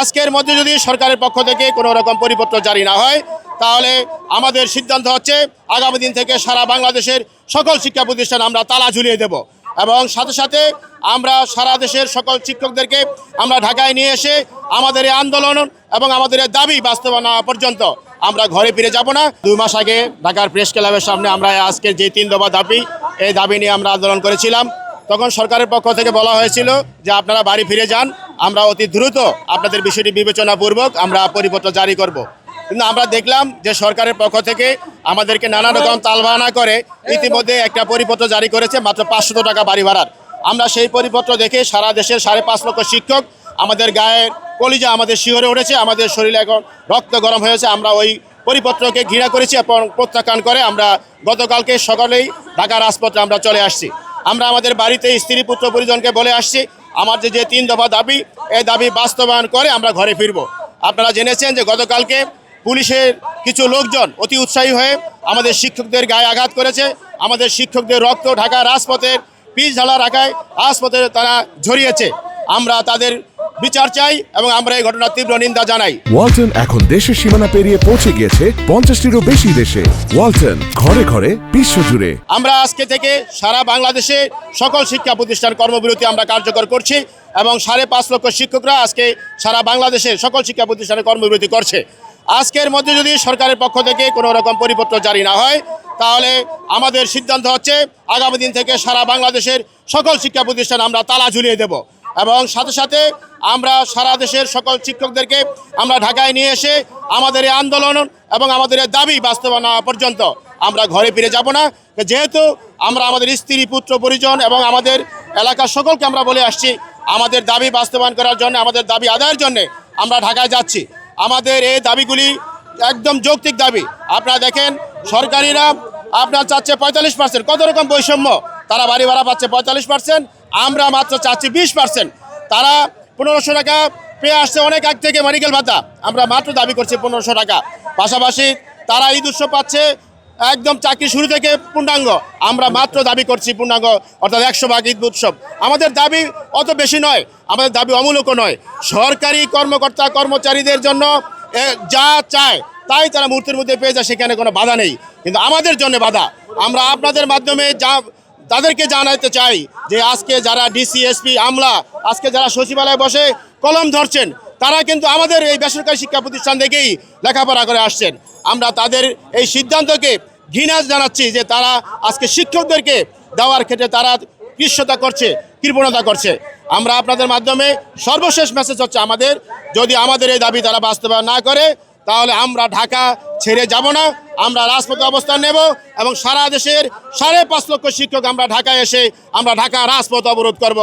আজকের মধ্যে যদি সরকারের পক্ষ থেকে কোনো রকম পরিপত্র জারি না হয়, তাহলে আমাদের সিদ্ধান্ত হচ্ছে আগামী দিন থেকে সারা বাংলাদেশের সকল শিক্ষা প্রতিষ্ঠান আমরা তালা ঝুলিয়ে দেব। এবং সাথে সাথে আমরা সারা দেশের সকল শিক্ষকদেরকে আমরা ঢাকায় নিয়ে এসে আমাদের এই আন্দোলন এবং আমাদের দাবি বাস্তবায়ন পর্যন্ত আমরা ঘরে ফিরে যাব না। দুই মাস আগে ঢাকার প্রেস ক্লাবের সামনে আমরা আজকে যে তিন দফা দাবি, এই দাবি নিয়ে আমরা আন্দোলন করেছিলাম। তখন সরকারের পক্ষ থেকে বলা হয়েছিল যে আপনারা বাড়ি ফিরে যান। আমরা অতি দ্রুত আপনাদের বিষয়টি বিবেচনাপূর্বক আমরা পরিপত্র জারি করব। কিন্তু আমরা দেখলাম যে সরকারের পক্ষ থেকে আমাদেরকে নানা রকম তালবাহানা করে ইতিমধ্যে একটা পরিপত্র জারি করেছে, মাত্র পাঁচশত টাকা বাড়ি ভাড়ার। আমরা সেই পরিপত্র দেখে সারা দেশের সাড়ে পাঁচ লক্ষ শিক্ষক আমাদের গায়ের কলিজা আমাদের শিহরে উঠেছে, আমাদের শরীরে এখন রক্ত গরম হয়েছে। আমরা ওই পরিপত্রকে ঘৃণা করেছি এবং প্রত্যাখ্যান করে আমরা গতকালকে সকালেই ঢাকা রাজপথে আমরা চলে আসছি। আমরা আমাদের বাড়িতে স্ত্রী পুত্র পরিজনকে বলে আসছি আমার যে যে তিন দফা দাবি এই দাবি বাস্তবায়ন করে আমরা ঘরে ফিরব। আপনারা জেনেছেন যে গতকালকে পুলিশের কিছু লোকজন অতি উৎসাহী হয়ে আমাদের শিক্ষকদের গায়ে আঘাত করেছে। আমাদের শিক্ষকদের রক্ত ঢাকা রাজপথের পিচ ঢালা রাখায় রাজপথে তারা ঝরিয়েছে আমরা তাদের বিচার চাই এবং আমরা এই ঘটনার তীব্র নিন্দা জানাই। ওয়ালটন এখন দেশের সীমানা পেরিয়ে পৌঁছে গিয়েছে পঞ্চাশটিরও বেশি দেশে। ওয়ালটন ঘরে ঘরে বিশ্ব বিশ্বজুড়ে আমরা আজকে থেকে সারা বাংলাদেশে সকল শিক্ষা প্রতিষ্ঠান কর্মবিরতি আমরা কার্যকর করছি এবং সাড়ে পাঁচ লক্ষ শিক্ষকরা আজকে সারা বাংলাদেশে সকল শিক্ষা প্রতিষ্ঠানে কর্মবিরতি করছে। আজকের মধ্যে যদি সরকারের পক্ষ থেকে কোনো রকম পরিপত্র জারি না হয় তাহলে আমাদের সিদ্ধান্ত হচ্ছে আগামী দিন থেকে সারা বাংলাদেশের সকল শিক্ষা প্রতিষ্ঠান আমরা তালা ঝুলিয়ে দেব। এবং সাথে সাথে আমরা সারা দেশের সকল শিক্ষকদেরকে আমরা ঢাকায় নিয়ে এসে আমাদের এই আন্দোলন এবং আমাদের দাবি বাস্তবায়ন পর্যন্ত আমরা ঘরে ফিরে যাব না। যেহেতু আমরা আমাদের স্ত্রী, পুত্র, পরিজন এবং আমাদের এলাকার সকলকে আমরা বলে আসছি, আমাদের দাবি বাস্তবায়ন করার জন্য, আমাদের দাবি আদায়ের জন্য আমরা ঢাকায় যাচ্ছি। আমাদের এই দাবিগুলি একদম যৌক্তিক দাবি। আপনারা দেখেন, সরকারিরা আপনার চাচ্ছে পঁয়তাল্লিশ পার্সেন্ট কত রকম বৈষম্য? তারা বাড়ি ভাড়া পাচ্ছে পঁয়তাল্লিশ পার্সেন্ট আমরা মাত্র চাচ্ছি বিশ পার্সেন্ট তারা পনেরোশো টাকা পেয়ে আসছে অনেক আগ থেকে মেডিকেল ভাতা। আমরা মাত্র দাবি করছি পনেরোশো টাকা। পাশাপাশি তারা ঈদ উৎসব পাচ্ছে একদম চাকরি শুরু থেকে পূর্ণাঙ্গ। আমরা মাত্র দাবি করছি পূর্ণাঙ্গ, অর্থাৎ একশো ভাগ ঈদ উৎসব। আমাদের দাবি অত বেশি নয়, আমাদের দাবি অমূলকও নয়। সরকারি কর্মকর্তা, কর্মচারীদের জন্য যা চায়, তাই তারা মুহূর্তের মধ্যে পেয়ে যায়, সেখানে কোনো বাধা নেই। কিন্তু আমাদের জন্য বাধা। আমরা আপনাদের মাধ্যমে যা তাদেরকে জানাতে চাই যে আজকে যারা ডিসিএসপি আমলা, আজকে যারা সচিবালয়ে বসে কলম ধরছেন, তারা কিন্তু আমাদের এই বেসরকারি শিক্ষা প্রতিষ্ঠান থেকেই লেখাপড়া করে আসছেন। আমরা তাদের এই সিদ্ধান্তকে ঘৃণা জানাচ্ছি যে তারা আজকে শিক্ষকদেরকে দেওয়ার ক্ষেত্রে তারা কৃষ্ণতা করছে, কৃপণতা করছে। আমরা আপনাদের মাধ্যমে সর্বশেষ মেসেজ হচ্ছে আমাদের, যদি আমাদের এই দাবি তারা বাস্তবায়ন না করে তাহলে আমরা ঢাকা ছেড়ে যাব না। আমরা রাজপথে অবস্থান নেব এবং সারা দেশের সাড়ে পাঁচ লক্ষ শিক্ষক আমরা ঢাকায় এসে আমরা ঢাকা রাজপথ অবরোধ করব।